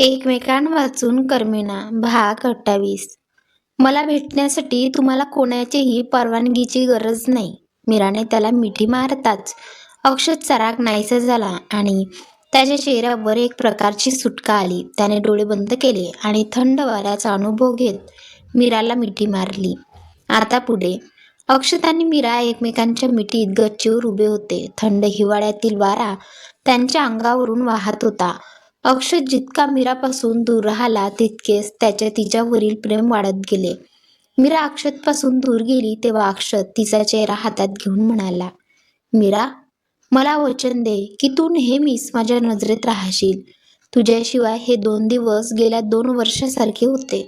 एकमेकांवाचून कर्मिणा भाग अठ्ठावीस मला भेटण्यासाठी तुम्हाला कोणाचीही परवानगीची गरज नाही. मीराने त्याला मिठी मारताच अक्षत चराग नाहीसा झाला आणि त्याच्या चेहऱ्यावर एक प्रकारची सुटका आली. त्याने डोळे बंद केले आणि थंड वाऱ्याचा अनुभव घेत मीराला मिठी मारली. आता पुढे. अक्षत आणि मीरा एकमेकांच्या मिठीत गच्चीवर उभे होते. थंड हिवाळ्यातील वारा त्यांच्या अंगावरून वाहत होता. अक्षत जितका मीरापासून दूर राहिला तितकेच त्याच्या तिच्यावरील प्रेम वाढत गेले. मीरा अक्षतपासून दूर गेली तेव्हा अक्षत तिचा चेहरा हातात घेऊन म्हणाला मीरा मला वचन दे की तू नेहमीच माझ्या नजरेत राहशील. तुझ्याशिवाय हे दोन दिवस गेल्या दोन वर्षासारखे होते.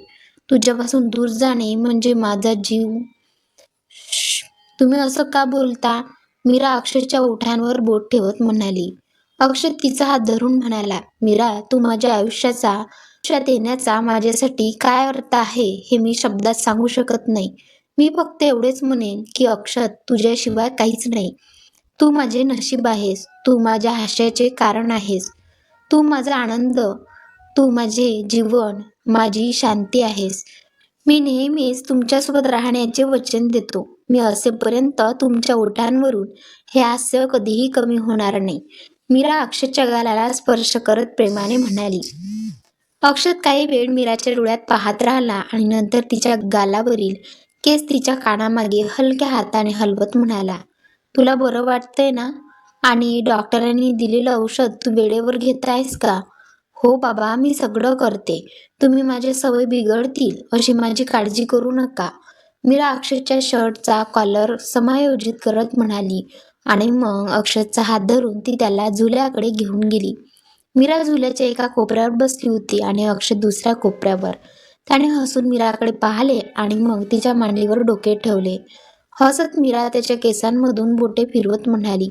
तुझ्यापासून दूर जाणे म्हणजे माझा जीव तुम्ही असं का बोलता? मीरा अक्षरच्या ओठांवर बोट ठेवत म्हणाली. अक्षत तिचा हात धरून म्हणाला मीरा तू माझ्या आयुष्याचा आयुष्यात येण्याचा माझ्यासाठी काय अर्थ आहे हे मी शब्दात सांगू शकत नाही. मी फक्त एवढेच म्हणेन की अक्षत तुझ्याशिवाय काहीच नाही. तू माझे नशीब आहेस. तू माझ्या हास्याचे कारण आहेस. तू माझा आनंद. तू माझे जीवन. माझी शांती आहेस. मी नेहमीच तुमच्यासोबत राहण्याचे वचन देतो. मी असेपर्यंत तुमच्या ओठांवरून हे हास्य कधीही कमी होणार नाही. मीरा अक्षतच्या गालाला स्पर्श करत प्रेमाने म्हणाली अक्षत काही वेळ मीराच्या डोळ्यात पाहत राहिला आणि नंतर तिच्या गालावरील केस तिच्या कानामागे हलक्या हाताने हलवत म्हणाला तुला बरं वाटतंय ना? आणि डॉक्टरांनी दिलेलं औषध तू वेळेवर घेत आहेस का? हो बाबा मी सगळं करते. तुम्ही माझ्या सवय बिघडतील अशी माझी काळजी करू नका. मीरा अक्षतच्या शर्टचा कॉलर समायोजित करत म्हणाली आणि मग अक्षतचा हात धरून ती त्याला झुल्याकडे घेऊन गेली. मीरा झुल्याच्या एका कोपऱ्यावर बसली होती आणि अक्षत दुसऱ्या कोपऱ्यावर. त्याने हसून मीराकडे पाहिले आणि मग तिच्या मांडीवर डोके ठेवले. हसत मीरा त्याच्या केसांमधून बोटे फिरवत म्हणाली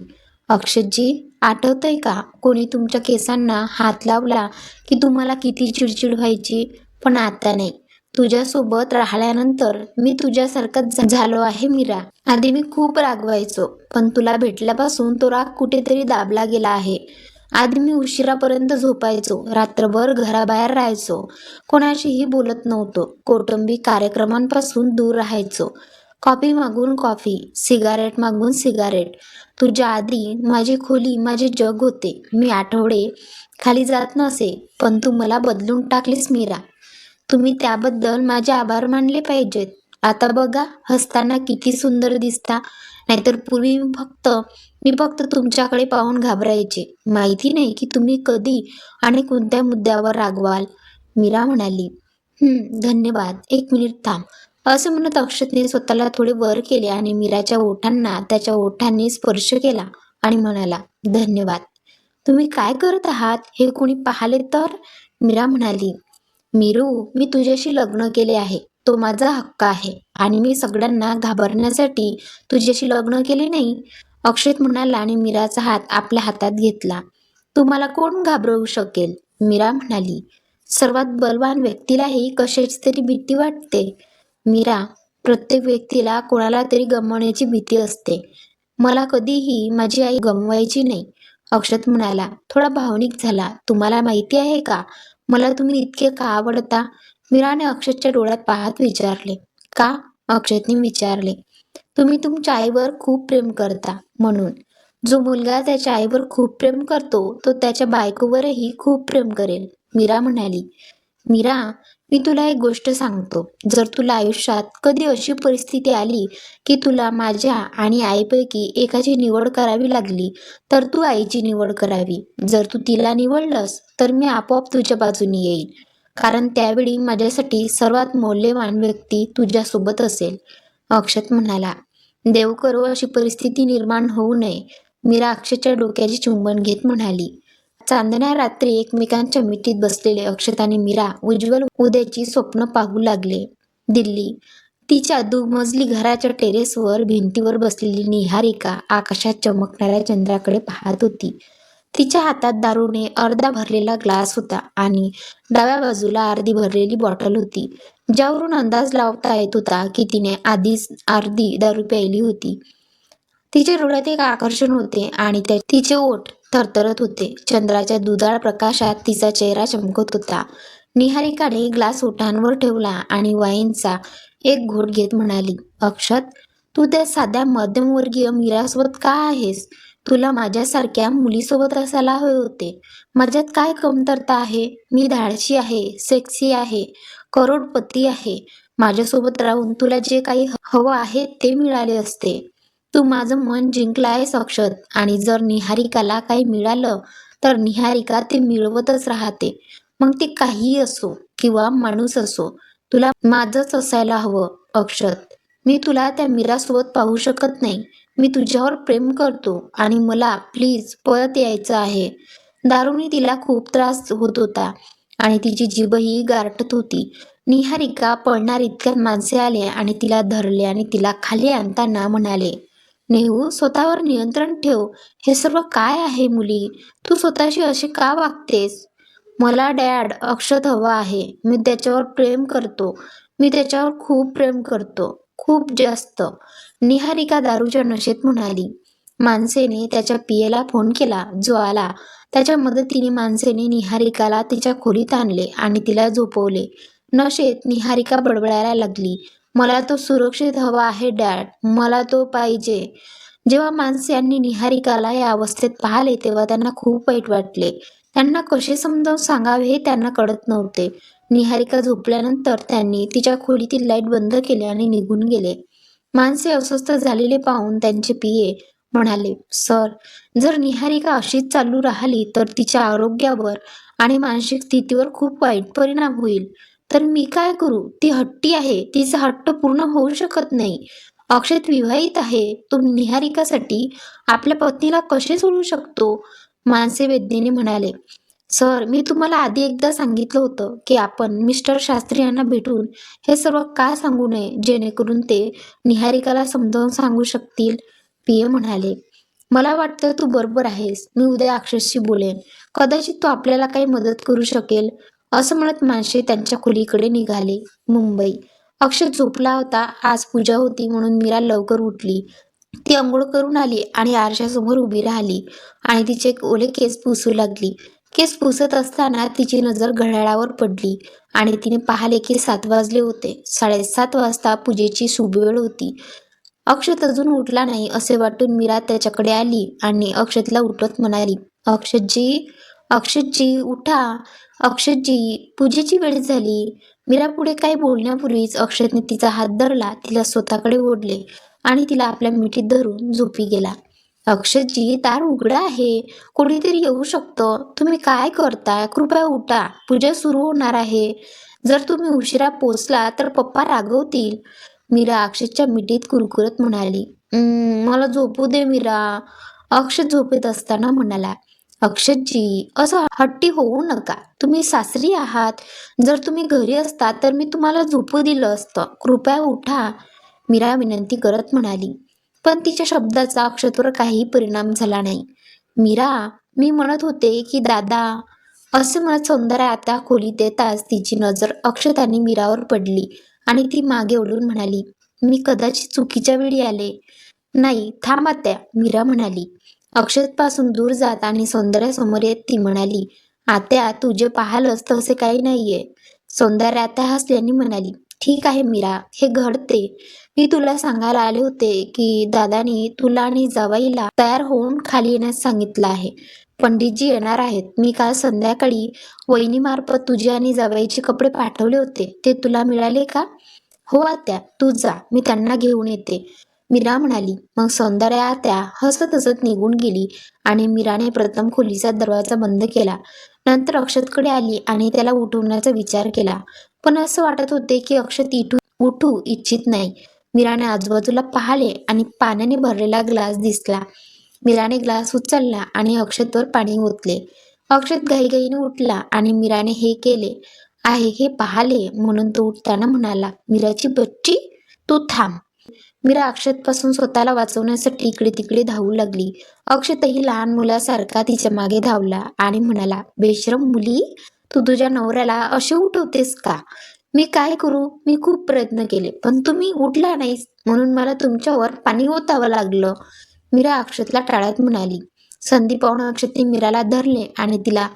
अक्षतजी आठवतंय का? कोणी तुमच्या केसांना हात लावला की तुम्हाला किती चिडचिड व्हायची? पण आता नाही. तुझ्यासोबत राहिल्यानंतर मी तुझ्यासारखंच झालो आहे मीरा. आधी मी खूप रागवायचो पण तुला भेटल्यापासून तो राग कुठेतरी दाबला गेला आहे. आधी मी उशिरापर्यंत झोपायचो रात्रभर घराबाहेर राहायचो कोणाशीही बोलत नव्हतो कौटुंबिक कार्यक्रमांपासून दूर राहायचो. कॉफी मागून कॉफी सिगारेट मागून सिगारेट. तुझ्या आधी माझी खोली माझे जग होते. मी आठवडे खाली जात नसे पण तू मला बदलून टाकलीस मीरा. तुम्ही त्याबद्दल माझे आभार मानले पाहिजेत. आता बघा हसताना किती सुंदर दिसता. नाहीतर पूर्वी फक्त मी फक्त तुमच्याकडे पाहून घाबरायचे. माहिती नाही की तुम्ही कधी आणि कोणत्या मुद्द्यावर रागवाल. मीरा म्हणाली धन्यवाद. एक मिनिट थांब. असं म्हणत अक्षतने स्वतःला थोडे वर केले आणि मीराच्या ओठांना त्याच्या ओठांनी स्पर्श केला आणि म्हणाला धन्यवाद. तुम्ही काय करत आहात? हे कोणी पाहिले तर? मीरा म्हणाली मीरू मी तुझ्याशी लग्न केले आहे. तो माझा हक्क आहे आणि मी सगळ्यांना घाबरण्यासाठी तुझ्याशी लग्न केले नाही. अक्षत म्हणाला आणि मीराचा हात आपल्या हातात घेतला. तुम्हाला कोण घाबरवू शकेल? मीरा म्हणाली. सर्वात बलवान व्यक्तीलाही कशाची तरी भीती वाटते. मीरा प्रत्येक व्यक्तीला कोणाला तरी गमवण्याची भीती असते. मला कधीही माझी आई गमवायची नाही. अक्षत म्हणाला. थोडा भावनिक झाला. तुम्हाला माहिती आहे का? मला तुम्ही इतके का आवडता? मीराने अक्षतच्या डोळ्यात पाहत विचारले. का? अक्षतने विचारले. तुम्ही तुमच्या आईवर खूप प्रेम करता म्हणून. जो मुलगा त्याच्या आईवर खूप प्रेम करतो तो त्याच्या बायकोवरही खूप प्रेम करेल मीरा म्हणाली. मीरा मी तुला एक गोष्ट सांगतो. जर तुला आयुष्यात कधी अशी परिस्थिती आली की तुला माझ्या आणि आईपैकी एकाची निवड करावी लागली तर तू आईची निवड करावी. जर तू तिला निवडलंस तर मी आपोआप तुझ्या बाजूने येईल कारण त्यावेळी माझ्यासाठी सर्वात मौल्यवान व्यक्ती तुझ्यासोबत असेल. अक्षत म्हणाला देव करो अशी परिस्थिती निर्माण होऊ नये मीरा अक्षयच्या डोक्याची चुंबन घेत म्हणाली. चांदण्या रात्री एकमेकांच्या मिठीत बसलेले अक्षत आणि मीरा उज्ज्वल उद्याची स्वप्न पाहू लागले. दिल्ली. तिच्या दुमजली घराच्या टेरेसवर भिंतीवर बसलेली निहारिका आकाशात चमकणाऱ्या चंद्राकडे पाहत होती. तिच्या हातात दारूने अर्धा भरलेला ग्लास होता आणि डाव्या बाजूला अर्धी भरलेली बॉटल होती. ज्यावरून अंदाज लावता येत होता की तिने आधीच अर्धी दारू प्यायली होती. तिच्या डोळ्यात एक आकर्षण होते आणि त्या तिचे ओठ थरथरत होते. चंद्राच्या दुधाळ प्रकाशात तिचा चेहरा चमकत होता. निहारिकाने ग्लास ओठांवर ठेवला आणि वाईनचा एक घोट घेत म्हणाली अक्षत तू त्या साध्या मध्यमवर्गीय मीरासोबत का आहेस? तुला माझ्यासारख्या मुलीसोबत असायला हवे होते. माझ्यात काय कमतरता आहे? मी धाडशी आहे सेक्सी आहे करोडपती आहे. माझ्यासोबत राहून तुला जे काही हवं आहे ते मिळाले असते. तू माझं मन जिंकलं आहेस अक्षत आणि जर निहारिकाला काही मिळालं तर निहारिका ते मिळवतच राहते. मग ते काहीही असो किंवा माणूस असो तुला माझंच असायला हवं अक्षत मी तुला त्या मीरासोबत पाहू शकत नाही. मी तुझ्यावर प्रेम करतो आणि मला प्लीज परत यायचं आहे. दारूने तिला खूप त्रास होत होता आणि तिची जीभही गारटत होती. निहारिका पळणार इतक्यात माणसे आले आणि तिला धरले आणि तिला खाली आणताना म्हणाले नेहू स्वतःवर नियंत्रण ठेव. हे सर्व काय आहे मुली? तू स्वतःशी अशी का वागतेस? मला डॅड अक्षत हवा आहे. मी त्याच्यावर प्रेम करतो. मी त्याच्यावर खूप प्रेम करतो. खूप जास्त. निहारिका दारूच्या नशेत म्हणाली. माणसेने त्याच्या पियेला फोन केला जो आला त्याच्या मदतीने माणसेने निहारिकाला तिच्या खोलीत आणले आणि तिला झोपवले. नशेत निहारिका बडबडायला लागली. मला तो सुरक्षित हवा आहे डॅड. मला तो पाहिजे. जेव्हा माणसे यांनी निहारिकाला या अवस्थेत पाहिले तेव्हा त्यांना खूप वाईट वाटले. त्यांना कसे समजावून सांगावे हे त्यांना कळत नव्हते. निहारिका झोपल्यानंतर त्यांनी तिच्या खोलीतील लाइट बंद केली आणि निघून गेले. माणसे अस्वस्थ झालेले पाहून त्यांचे पिये म्हणाले सर जर निहारिका अशीच चालू राहिली तर तिच्या आरोग्यावर आणि मानसिक स्थितीवर खूप वाईट परिणाम होईल. तर मी काय करू? ती हट्टी आहे तिचा हट्ट पूर्ण होऊ शकत नाही. अक्षत विवाहित आहे. तो निहारिकासाठी आपल्या पत्नीला कसे सोडू शकतो? मानसे वैद्यने म्हणाले सर मी तुम्हाला आधी एकदा सांगितलं होतं की आपण मिस्टर शास्त्री यांना भेटून हे सर्व का सांगू नये जेणेकरून ते निहारिकाला समजावून सांगू शकतील. पी ए म्हणाले मला वाटतं तू बरोबर आहेस. मी उद्या अक्षरशी बोलेन. कदाचित तो आपल्याला काही मदत करू शकेल. असं म्हणत माणसे त्यांच्या खोलीकडे निघाले. मुंबई. अक्षय झोपला होता. आज पूजा होती म्हणून मीरा लवकर उठली. ती अंघोळ करून आली आणि आरशासमोर उभी राहिली आणि तिचे ओले केस पुसू लागली. केस पुसत असताना तिची नजर घड्याळावर पडली आणि तिने पाहिले की सात वाजले होते. साडेसात वाजता पूजेची सुबवेळ होती. अक्षत अजून उठला नाही असे वाटून मीरा त्याच्याकडे आली आणि अक्षतला उठत म्हणाली अक्षतजी अक्षतजी उठा. अक्षतजी पूजेची वेळ झाली. मीरा पुढे काही बोलण्यापूर्वीच अक्षतने तिचा हात धरला तिला स्वतःकडे ओढले आणि तिला आपल्या मिठीत धरून झोपी गेला. अक्षतजी दार उघडा आहे. कोणीतरी येऊ शकतं. तुम्ही काय करताय? कृपया उठा. पूजा सुरू होणार आहे. जर तुम्ही उशिरा पोचला तर पप्पा रागवतील. मीरा अक्षतच्या मिठीत कुरकुरत म्हणाली. मला झोपू दे मीरा. अक्षत झोपेत असताना म्हणाला. अक्षतजी असं हट्टी होऊ नका. तुम्ही सासरी आहात. जर तुम्ही घरी असता तर मी तुम्हाला झोपू दिलं असतं. कृपया उठा. मीरा विनंती करत म्हणाली. पण तिच्या शब्दाचा अक्षतवर काहीही परिणाम झाला नाही. मीरा मी म्हणत होते की दादा असे म्हणत सौंदर्य आता खोलीत येताच तिची नजर अक्षताने मीरावर पडली आणि ती मागे ओढून म्हणाली मी कदाचित चुकीच्या वेळी आले. नाही थांबा त्या मीरा म्हणाली. अक्षतपासून दूर जात आणि सौंदर्यासमोर येत ती म्हणाली आत्या तुझे पाहालस तसे काही नाहीये. सौंदर्य आत्या हसल्याने म्हणाली ठीक आहे मीरा हे घडते. मी तुला सांगायला आले होते की दादाने तुला आणि जावाईला तयार होऊन खाली येण्यास सांगितलं आहे. पंडितजी येणार आहेत. मी काल संध्याकाळी वहिनीमार्फत तुझे आणि जावाईचे कपडे पाठवले होते. ते तुला मिळाले का? हो आत्या तू जा. मी त्यांना घेऊन येते. मीरा म्हणाली मग सौंदर्या त्या हसत हसत निघून गेली आणि मीराने प्रथम खोलीचा दरवाजा बंद केला. नंतर अक्षतकडे आली आणि त्याला उठवण्याचा विचार केला. पण असं वाटत होते की अक्षत इठू उठू इच्छित नाही. मीराने आजूबाजूला पाहिले आणि पाण्याने भरलेला ग्लास दिसला. मीराने ग्लास उचलला आणि अक्षतवर पाणी ओतले. अक्षत घाईघाईने उठला आणि मीराने हे केले. आहे हे पाहले म्हणून तो उठताना म्हणाला मीराची बच्ची तू थांब. मीरा अक्षतपासून स्वतःला वाचवण्यासाठी इकडे तिकडे धावू लागली. अक्षतही लहान मुलासारखा तिच्यामागे धावला आणि म्हणाला बेश्रम मुली तू तुझ्या नवऱ्याला असे उठवतेस का? मी काय करू? मी खूप प्रयत्न केले पण तुम्ही उठला नाहीस म्हणून मला तुमच्यावर पाणी ओतावं लागलं. मीरा अक्षतला टाळ्यात म्हणाली. संधी पाहून अक्षतने मीराला धरले आणि तिला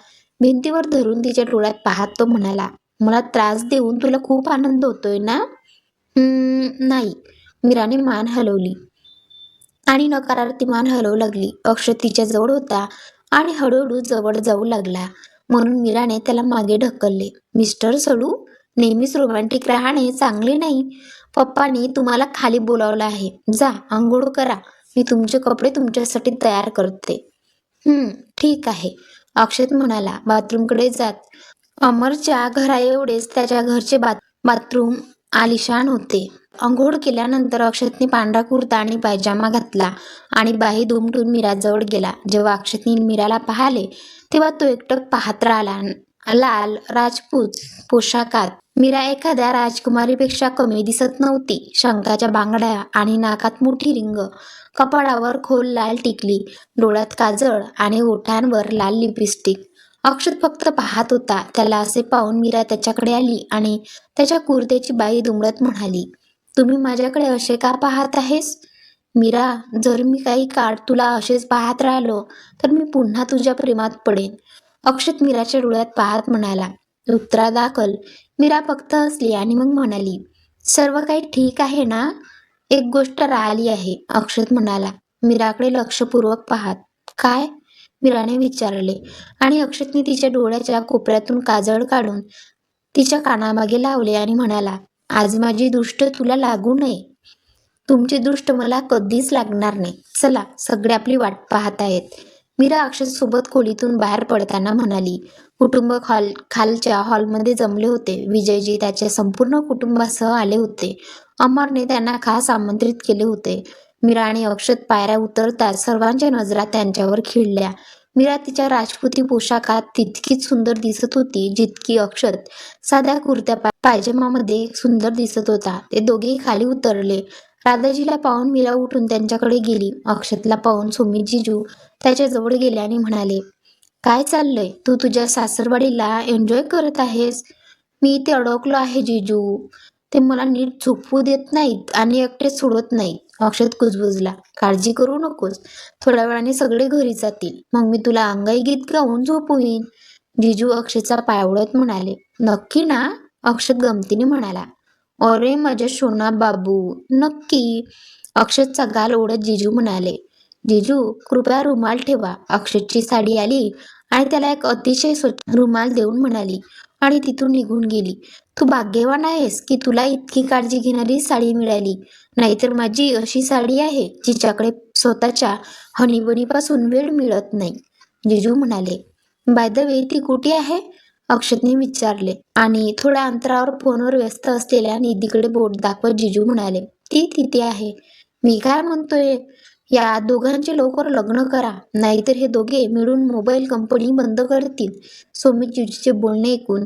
भिंतीवर धरून तिच्या डोळ्यात पाहत तो म्हणाला मला त्रास देऊन तुला खूप आनंद होतोय ना? "हम्म, नाही. मीराने मान हलवली. आणि नकारार्थी मान हलवू लागली. अक्षय तिच्या जवळ होता आणि हळूहळू जवळ जाऊ लागला. म्हणून मीराने त्याला मागे ढकलले. मिस्टर सडू नेहमीच रोमॅन्टिक राहणे चांगले नाही. पप्पाने तुम्हाला खाली बोलावलं आहे. जा आंघोळ करा. मी तुमचे कपडे तुमच्यासाठी तयार करते. हम्म ठीक आहे. अक्षत म्हणाला. बाथरूमकडे जात. अमरच्या घरा एवढेच त्याच्या घरचे बाथ बाथरूम आलिशान होते. आंघोळ केल्यानंतर अक्षतने पांढरा कुर्ता आणि पायजामा घातला आणि बाही दुमटून मीराजवळ गेला. जेव्हा अक्षतने मीराला पाहिले तेव्हा तो एकटक पाहत राहिला. लाल राजपूत पोशाखात मीरा एखाद्या राजकुमारीपेक्षा कमी दिसत नव्हती. शंकाच्या बांगड्या आणि नाकात मोठी रिंग कपाळावर खोल लाल टिकली डोळ्यात काजळ आणि ओठांवर लाल लिपस्टिक. अक्षत फक्त पाहत होता. त्याला असे पाहून मीरा त्याच्याकडे आली आणि त्याच्या कुर्त्याची बाई दुमडत म्हणाली तुम्ही माझ्याकडे असे का पाहत आहेस? मीरा जर मी काही काळ तुला असेच पाहत राहिलो तर मी पुन्हा तुझ्या प्रेमात पडेन. अक्षत मीराच्या डोळ्यात पाहत म्हणाला. उत्तरादाखल मीरा फक्त हसली आणि मग म्हणाली सर्व काही ठीक आहे ना? एक गोष्ट राहिली आहे. अक्षत म्हणाला. मीराकडे लक्षपूर्वक पाहत काय? मीराने विचारले आणि अक्षतने तिच्या डोळ्याच्या कोपऱ्यातून काजळ काढून तिच्या कानामागे लावले आणि म्हणाला आज माझी दृष्ट तुला लागू नये. तुमची दृष्ट मला कधीच लागणार नाही. चला सगळे आपली वाट पाहत आहेत. मीरा अक्षरसोबत खोलीतून बाहेर पडताना म्हणाली कुटुंब हॉल खालच्या हॉलमध्ये जमले होते. विजयजी त्याच्या संपूर्ण कुटुंबासह आले होते. अमरने त्यांना खास आमंत्रित केले होते. मीरा आणि अक्षत पायऱ्या उतरताच सर्वांच्या नजरा त्यांच्यावर खिळल्या. मीरा तिच्या राजपुती पोशाखात तितकीच सुंदर दिसत होती जितकी अक्षत. साध्या कुर्त्या पायजमामध्ये सुंदर दिसत होता. ते दोघेही खाली उतरले. राधाजीला पाहून मीरा उठून त्यांच्याकडे गेली. अक्षतला पाहून सुमित जिजू त्याच्याजवळ गेले आणि म्हणाले काय चाललंय? तू तुझ्या सासरवाडीला एन्जॉय करत आहेस? मी इथे अडकलो आहे जिजू. ते मला नीट झोपू देत नाहीत आणि एकटे सोडत नाहीत. अक्षत कुजबुजला काळजी करू नकोस. थोड्या वेळाने सगळे घरी जातील. मग मी तुला अंगाई गीत गाऊन झोपवीन. जिजू अक्षयचा पाय ओढत म्हणाले नक्की ना? अक्षत गमतीने म्हणाला अरे माझ्या सोना बाबू नक्की. अक्षतचा गाल ओढत जिजू म्हणाले जिजू कृपया रुमाल ठेवा. अक्षतची साडी आली आणि त्याला एक अतिशय स्वच्छ रुमाल देऊन म्हणाली आणि तिथून निघून गेली. तू भाग्यवान आहेस की तुला इतकी काळजी घेणारी साडी मिळाली. नाहीतर माझी अशी साडी आहे जिच्याकडे स्वतःच्या हनीबनीपासून वेळ मिळत नाही जिजू म्हणाले. बाय द वे ती कुठे आहे? अक्षतने विचारले. आणि थोड्या अंतरावर फोनवर व्यस्त असलेल्या निधीकडे बोट दाखवत जिजू म्हणाले. ती तिथे आहे. मी काय म्हणतोय? या दोघांचे लवकर लग्न करा. नाहीतर हे दोघे मिळून मोबाईल कंपनी बंद करतील. सोमित जिजूचे बोलणे ऐकून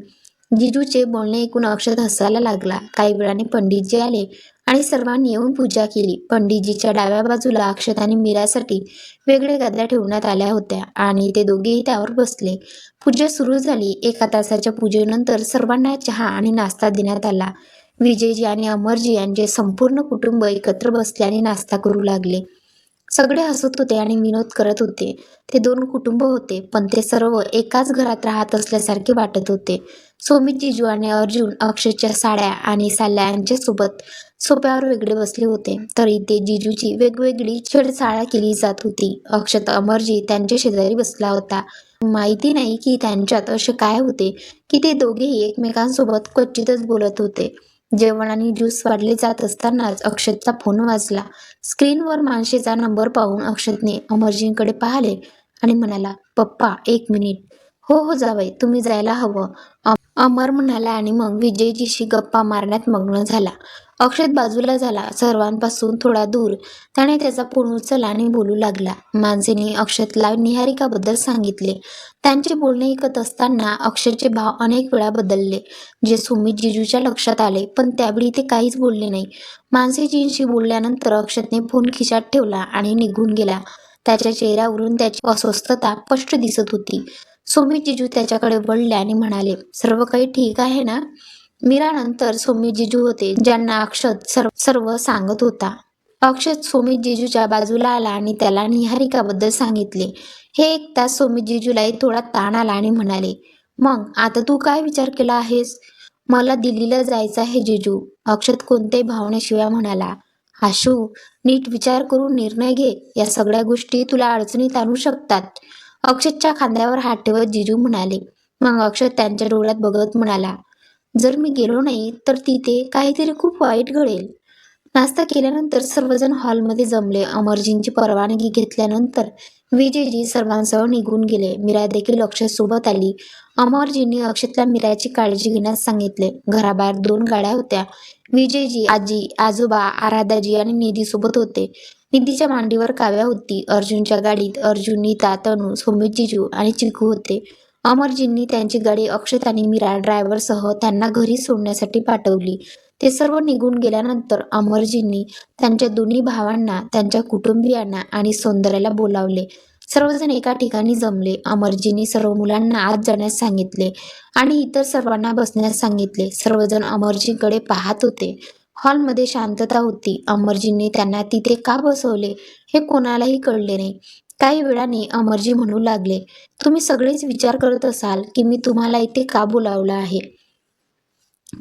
जिजूचे बोलणे ऐकून अक्षत हसायला लागला. काही वेळाने पंडितजी आले आणि सर्वांनी येऊन पूजा केली. पंडितजीच्या डाव्या बाजूला अक्षत आणि मीरासाठी वेगळे गाद्या ठेवण्यात आल्या होत्या आणि ते दोघेही त्यावर बसले. पूजा सुरू झाली. एका तासाच्या पूजेनंतर सर्वांना चहा आणि नाश्ता देण्यात आला. विजयजी आणि अमरजी यांचे संपूर्ण कुटुंब एकत्र बसले आणि नाश्ता करू लागले. सगळे हसत होते आणि विनोद करत होते. ते दोन कुटुंब होते पण ते सर्व एकाच घरात राहत असल्यासारखे वाटत होते. सोमित जिजू आणि अर्जुन अक्षयच्या साड्या आणि साल्या यांच्यासोबत सोप्यावर वेगळे बसले होते. तर इथे जिजूची वेगवेगळी छेडछाळ केली जात होती. अक्षत अमरजी त्यांच्या शेजारी बसला होता. माहिती नाही की त्यांच्यात असे काय होते की ते दोघेही एकमेकांसोबत क्वचितच बोलत होते. जेवण आणि ज्यूस वाढले जात असतानाच अक्षतचा फोन वाजला. स्क्रीनवर माणसेचा नंबर पाहून अक्षतने अमरजींकडे पाहिले आणि म्हणाला पप्पा एक मिनिट. हो हो जावई तुम्ही जायला हवं. अमर म्हणाला आणि मग विजयजीशी गप्पा मारण्यात मग्न झाला. अक्षत बाजूला झाला. सर्वांपासून थोडा दूर. त्याने त्याचा फोन उचलला आणि बोलू लागला. माणसेने अक्षतला निहारिकाबद्दल सांगितले. त्यांचे बोलणे ऐकत असताना अक्षरचे भाव अनेक वेळा बदलले. जे सुमित जिजूच्या लक्षात आले पण त्यावेळी ते काहीच बोलले नाही. मानसीजींशी बोलल्यानंतर अक्षतने फोन खिशात ठेवला आणि निघून गेला. त्याच्या चेहऱ्यावरून त्याची अस्वस्थता स्पष्ट दिसत होती. सोमी जिजू त्याच्याकडे वळले आणि म्हणाले सर्व काही ठीक आहे ना? मीरानंतर सोमी जिजू होते ज्यांना अक्षत सर्व सर्व सांगत होता. अक्षत सोमी जिजूच्या बाजूला आला आणि त्याला निहारिकाबद्दल सांगितले. हे एक तास सोमित जिजूलाही थोडा ताण आला आणि म्हणाले मग आता तू काय विचार केला आहेस? मला दिल्लीला जायचं आहे जिजू. अक्षत कोणत्याही भावनेशिवाय म्हणाला आशू नीट विचार करून निर्णय घे. या सगळ्या गोष्टी तुला अडचणीत आणू शकतात. अक्षतच्या खांद्यावर हात ठेवत जिजू म्हणाले मग अक्षत त्यांच्या डोळ्यात बघत म्हणाला जर मी गेलो नाही तर तिथे काहीतरी खूप वाईट घडेल. नाश्ता केल्यानंतर सर्वजण हॉलमध्ये जमले. अमरजींची परवानगी घेतल्यानंतर विजयजी सर्वांसह निघून गेले. मीरा देखील अक्षत सोबत आली. अमरजींनी अक्षतला मीराची काळजी घेण्यास सांगितले. घराबाहेर दोन गाड्या होत्या. विजयजी आजी आजोबा आराधाजी आणि निधी सोबत होते. निधीच्या मांडीवर काव्या होती. अर्जुनच्या गाडीत अर्जुन नीता तनू सोमित जिजू आणि चिकू होते. अमरजींनी त्यांची गाडी अक्षत आणि मीरा ड्रायव्हरसह त्यांना घरी सोडण्यासाठी पाठवली. ते सर्व निघून गेल्यानंतर अमरजींनी त्यांच्या दोन्ही भावांना त्यांच्या कुटुंबियांना आणि सौंदर्याला बोलावले. सर्वजण एका ठिकाणी जमले. अमरजींनी सर्व मुलांना आत जाण्यास सांगितले आणि इतर सर्वांना बसण्यास सांगितले. सर्वजण अमरजींकडे पाहत होते. हॉलमध्ये शांतता होती. अमरजींनी त्यांना तिथे का बसवले हे कोणालाही कळले नाही. काही वेळाने अमरजी म्हणू लागले तुम्ही सगळेच विचार करत असाल की मी तुम्हाला इथे का बोलावलं आहे?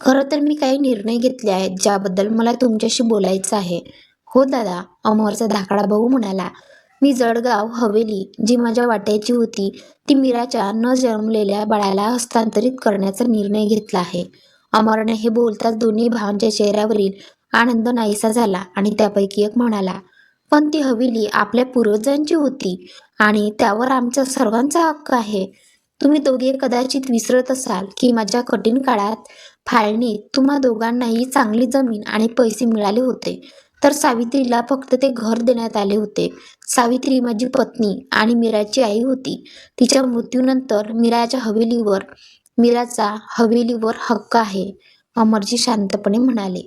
खरं तर मी काही निर्णय घेतले आहेत ज्याबद्दल मला तुमच्याशी बोलायचं आहे. हो दादा अमरचा धाकडा भाऊ म्हणाला. मी जळगाव हवेली जी माझ्या वाट्याची होती ती मीराच्या न जन्मलेल्या बाळाला हस्तांतरित करण्याचा निर्णय घेतला आहे. अमरने हे बोलताच दोन्ही भावांच्या चेहऱ्यावरील आनंद नाहीसा झाला आणि त्यापैकी एक म्हणाला पण ती हवेली आपल्या पूर्वजांची होती आणि त्यावर आमचा सर्वांचा हक्क आहे. तुम्ही दोघे कदाचित विसरत असाल की माझ्या कठीण काळात फाळणी तुम्हा दोघांनाही चांगली जमीन आणि पैसे मिळाले होते. तर सावित्रीला फक्त ते घर देण्यात आले होते. सावित्री माझी पत्नी आणि मीराची आई होती. तिच्या मृत्यूनंतर मीराच्या हवेलीवर मीराचा हवेलीवर हक्क आहे अमरजी शांतपणे म्हणाले.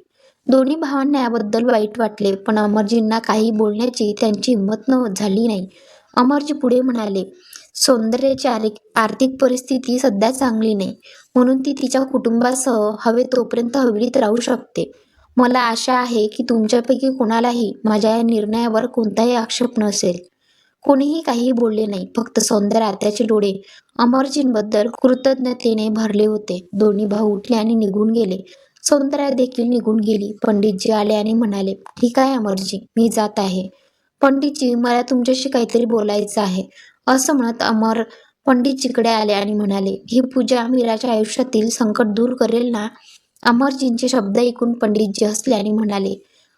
दोन्ही भावांना याबद्दल वाईट वाटले पण अमरजींना काही बोलण्याची त्यांची हिंमत न झाली नाही. अमरजी पुढे म्हणाले सौंदर्याची आर्थिक आर्थिक परिस्थिती सध्या चांगली नाही म्हणून ती तिच्या कुटुंबासह हवे तोपर्यंत हवेलीत राहू शकते. मला आशा आहे की तुमच्यापैकी कोणालाही माझ्या या निर्णयावर कोणताही आक्षेप नसेल. कोणीही काही बोलले नाही फक्त सौंदर्य आत्याचे डोळे अमरजींबद्दल कृतज्ञतेने भरले होते. दोन्ही भाऊ उठले आणि निघून गेले. सौंदर्या देखील निघून गेली. पंडितजी आले आणि म्हणाले ठीक आहे अमरजी मी जात आहे. पंडितजी मला तुमच्याशी काहीतरी बोलायचं आहे. असं म्हणत अमर पंडितजीकडे आले आणि म्हणाले ही पूजा मीराच्या आयुष्यातील संकट दूर करेल ना? अमरजींचे शब्द ऐकून पंडितजी हसले आणि म्हणाले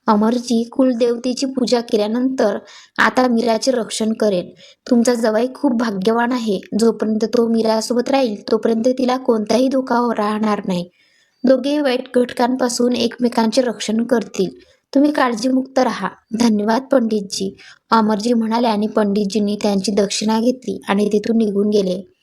अमरजी कुलदेवतेची पूजा केल्यानंतर आता मीराचे रक्षण करेल. तुमचा जवाई खूप भाग्यवान आहे. जोपर्यंत तो मीरासोबत राहील तोपर्यंत तिला कोणताही धोका हो- राहणार नाही. दोघे वाईट घटकांपासून एकमेकांचे रक्षण करतील. तुम्ही काळजीमुक्त राहा. धन्यवाद पंडितजी. अमरजी म्हणाले आणि पंडितजींनी त्यांची दक्षिणा घेतली आणि तिथून निघून गेले.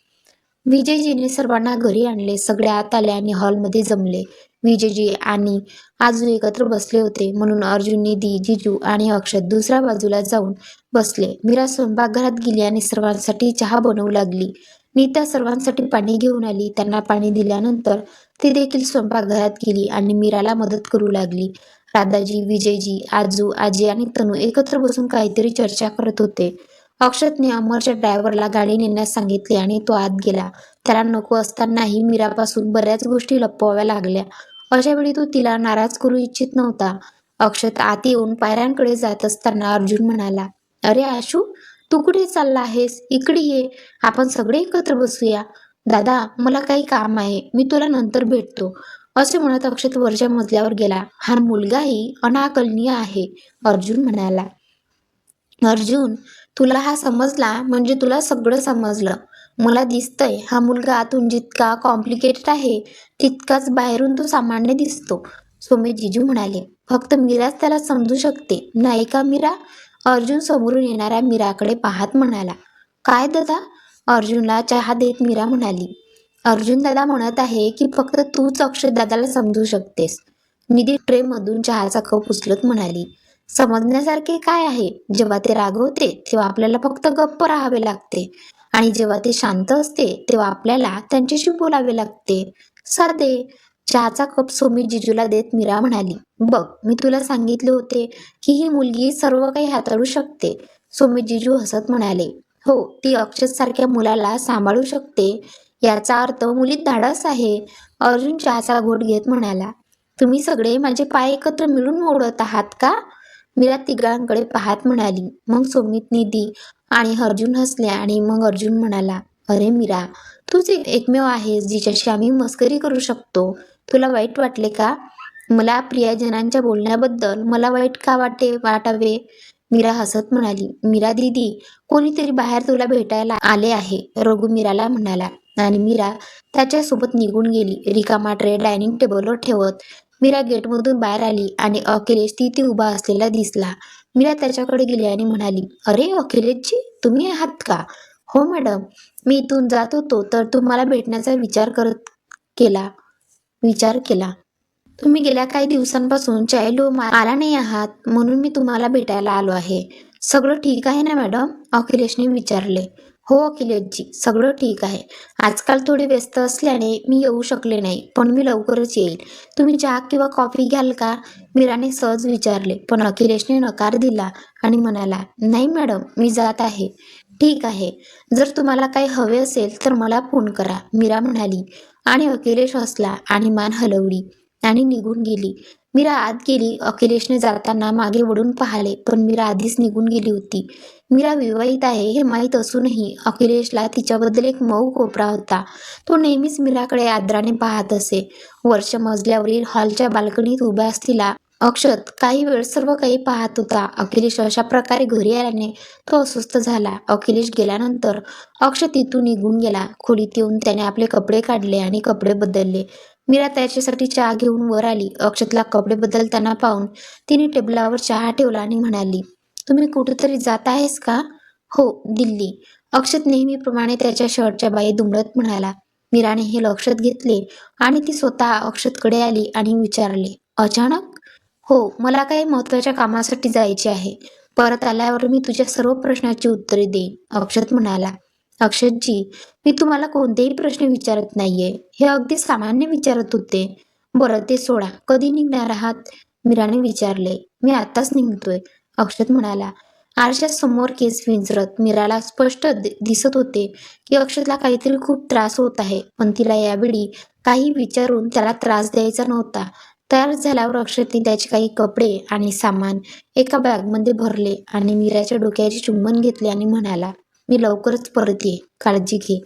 विजयजीने सर्वांना घरी आणले. सगळे आत आले आणि हॉलमध्ये जमले. विजयजी आणि आजू एकत्र बसले होते. म्हणून अर्जुन निधी जिजू आणि अक्षत दुसऱ्या बाजूला जाऊन बसले. मीरा स्वयंपाकघरात गेली आणि सर्वांसाठी चहा बनवू लागली. नीता सर्वांसाठी पाणी घेऊन आली. त्यांना पाणी दिल्यानंतर ती देखील स्वयंपाकघरात गेली आणि मीराला मदत करू लागली. राधाजी विजयजी आजू आजी आणि तनू एकत्र बसून काहीतरी चर्चा करत होते. अक्षतने अमरच्या ड्रायव्हरला गाडी नेण्यास सांगितली आणि तो आत गेला. त्याला नको असतानाही मीरापासून बऱ्याच गोष्टी लपवाव्या लागल्या. अशा वेळी तो तिला नाराज करू इच्छित नव्हता. अक्षत आत येऊन पायऱ्यांकडे जात असताना अर्जुन म्हणाला अरे आशू तू कुठे चालला आहेस? इकडे ये. आपण सगळे एकत्र बसूया. दादा मला काही काम आहे. मी तुला नंतर भेटतो. असे म्हणत अक्षत वरच्या मजल्यावर गेला. हा मुलगाही अनाकलनीय आहे अर्जुन म्हणाला. अर्जुन तुला हा समजला म्हणजे तुला सगळं समजलं. मला दिसतंय हा मुलगा आतून जितका कॉम्प्लिकेटेड आहे तितकाच बाहेरून तो सामान्य दिसतो. सोमे जिजू म्हणाले फक्त मीराच त्याला समजू शकते नाही का मीरा? अर्जुन समोरून येणाऱ्या मीराकडे पाहत म्हणाला काय दादा? अर्जुनला चहा देत मीरा म्हणाली अर्जुन दादा म्हणत आहे की फक्त तूच अक्षय दादाला समजू शकतेस. निधी ट्रेमधून चहाचा कप उचलत म्हणाली समजण्यासारखे काय आहे? जेव्हा ते रागवते तेव्हा आपल्याला फक्त गप्प राहावे लागते. आणि जेव्हा ते शांत असते तेव्हा आपल्याला त्यांच्याशी बोलावे लागते. साधे चहाचा कप सोमी जिजूला देत मीरा म्हणाली बघ मी तुला सांगितले होते की ही मुलगी सर्व काही हाताळू शकते. सोमी जिजू हसत म्हणाले हो ती अक्षत सारख्या मुलाला सांभाळू शकते. याचा अर्थ मुलीत धाडस आहे. अर्जुन चहाचा घोट घेत म्हणाला तुम्ही सगळे माझे पाय एकत्र मिळून मोडत आहात का? मीरा तिघांकडे पाहत म्हणाली मग सोमित निधी आणि अर्जुन हसले आणि मग अर्जुन म्हणाला अरे मीरा तूच एक एकमेव आहेस जिच्याशी आम्ही मस्करी करू शकतो. तुला वाईट वाटले का? मला प्रियाजनांच्या बोलण्याबद्दल मला वाईट का वाटे वाटावे? मीरा हसत म्हणाली मीरा दिदी कोणीतरी बाहेर तुला भेटायला आले आहे. रघु मीराला म्हणाला आणि मीरा त्याच्यासोबत निघून गेली. रिकामा ट्रे डायनिंग टेबलवर ठेवत. मीरा गेटमधून बाहेर आली आणि अखिलेश तिथे उभा असलेला दिसला. मीरा त्याच्याकडे गेली आणि म्हणाली अरे अखिलेशजी तुम्ही आहात का? हो मॅडम. मी इथून जात होतो तर तुम्हाला भेटण्याचा विचार करत केला. विचार केला? तुम्ही गेल्या काही दिवसांपासून चायलो आला नाही आहात म्हणून मी तुम्हाला भेटायला आलो आहे. सगळं ठीक आहे ना मॅडम? अखिलेशने विचारले. हो अखिलेशजी सगळं ठीक आहे. आजकाल थोडे व्यस्त असल्याने मी येऊ शकले नाही पण मी लवकरच येईल. तुम्ही चहा किंवा कॉफी घ्याल का? मीराने सहज विचारले पण अखिलेशने नकार दिला आणि म्हणाला नाही मॅडम मी जात आहे. ठीक आहे. जर तुम्हाला काही हवे असेल तर मला फोन करा मीरा म्हणाली. आणि अखिलेश हसला आणि मान हलवली आणि निघून गेली. मीरा आत गेली अखिलेशने जाताना मागे वळून पाहिले पण मीरा आधीच निघून गेली होती. मीरा विवाहित आहे हे माहीत असूनही अखिलेशला तिच्याबद्दल एक मऊ कोपरा होता. तो नेहमीच मीराकडे आदराने पाहत असे. वर्ष मजल्यावरील हॉलच्या बाल्कनीत उभ्या असलेला अक्षत काही वेळ सर्व काही पाहत होता. अखिलेश अशा प्रकारे घरी आल्याने तो अस्वस्थ झाला. अखिलेश गेल्यानंतर अक्षत तिथून निघून गेला. खोलीत येऊन त्याने आपले कपडे काढले आणि कपडे बदलले. मीरा त्याच्यासाठी चहा घेऊन वर आली. अक्षतला कपडे बदलताना पाहून तिने टेबलावर चहा ठेवला आणि म्हणाली तुम्ही कुठेतरी जात आहेस का? हो दिल्ली. अक्षत नेहमीप्रमाणे त्याच्या शर्टच्या बाई दुमडत म्हणाला. मीराने हे लक्षात घेतले आणि ती स्वतः अक्षतकडे आली आणि विचारले अचानक? हो मला काही महत्त्वाच्या कामासाठी जायचे आहे. परत आल्यावर मी तुझ्या सर्व प्रश्नाची उत्तरे देईन. अक्षत म्हणाला. अक्षतजी मी तुम्हाला कोणतेही प्रश्न विचारत नाहीये. हे अगदी सामान्य विचारत होते. बरं ते सोडा. कधी निघणार आहात? मीराने विचारले. मी आताच निघतोय अक्षत म्हणाला. आरशात समोर केस विंचरत मीराला स्पष्ट दिसत होते की अक्षतला काहीतरी खूप त्रास होत आहे. पण तिला यावेळी काही विचारून त्याला त्रास द्यायचा नव्हता. तयार झाल्यावर अक्षतने त्याचे काही कपडे आणि सामान एका बॅगमध्ये भरले आणि मीराच्या डोक्याचे चुंबन घेतले आणि म्हणाला मी लवकरच परत ये काळजी घे.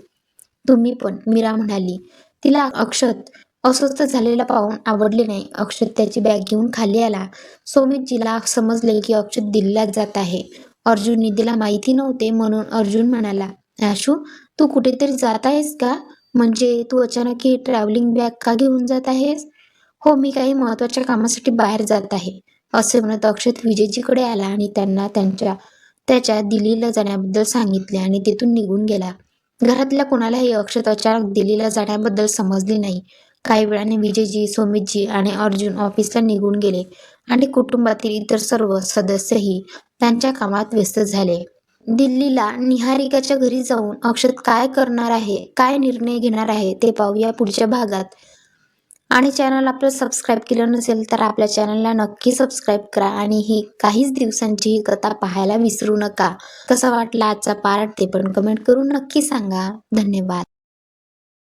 तुम्ही पण मीरा म्हणाली. तिला अक्षत अस्वस्थ झालेला पाहून आवडले नाही. अक्षत त्याची बॅग घेऊन खाली आला. सोमितजीला समजले की अक्षत दिल्लीला जात आहे. अर्जुन निधीला माहिती नव्हते म्हणून अर्जुन म्हणाला आशू तू कुठेतरी जात आहेस का? म्हणजे तू अचानक ही ट्रॅव्हलिंग बॅग का घेऊन जात आहेस? हो मी काही महत्त्वाच्या कामासाठी बाहेर जात आहे असे म्हणत अक्षत विजयजीकडे आला आणि त्यांना त्यांच्या त्याच्या दिल्लीला जाण्याबद्दल सांगितले आणि तिथून निघून गेला. घरातल्या कोणालाही अक्षत अचानक दिल्लीला जाण्याबद्दल समजले नाही. काही वेळाने विजयजी सोमितजी आणि अर्जुन ऑफिसला निघून गेले आणि कुटुंबातील इतर सर्व सदस्यही त्यांच्या कामात व्यस्त झाले. दिल्लीला निहारिकाच्या घरी जाऊन अक्षत काय करणार आहे काय निर्णय घेणार आहे ते पाहूया पुढच्या भागात. आणि चॅनल आपलं सबस्क्राईब केलं नसेल तर आपल्या चॅनलला नक्की सबस्क्राईब करा आणि ही काहीच दिवसांची ही कथा पाहायला विसरू नका. कसा वाटला आजचा पार्ट ते पण कमेंट करून नक्की सांगा. धन्यवाद.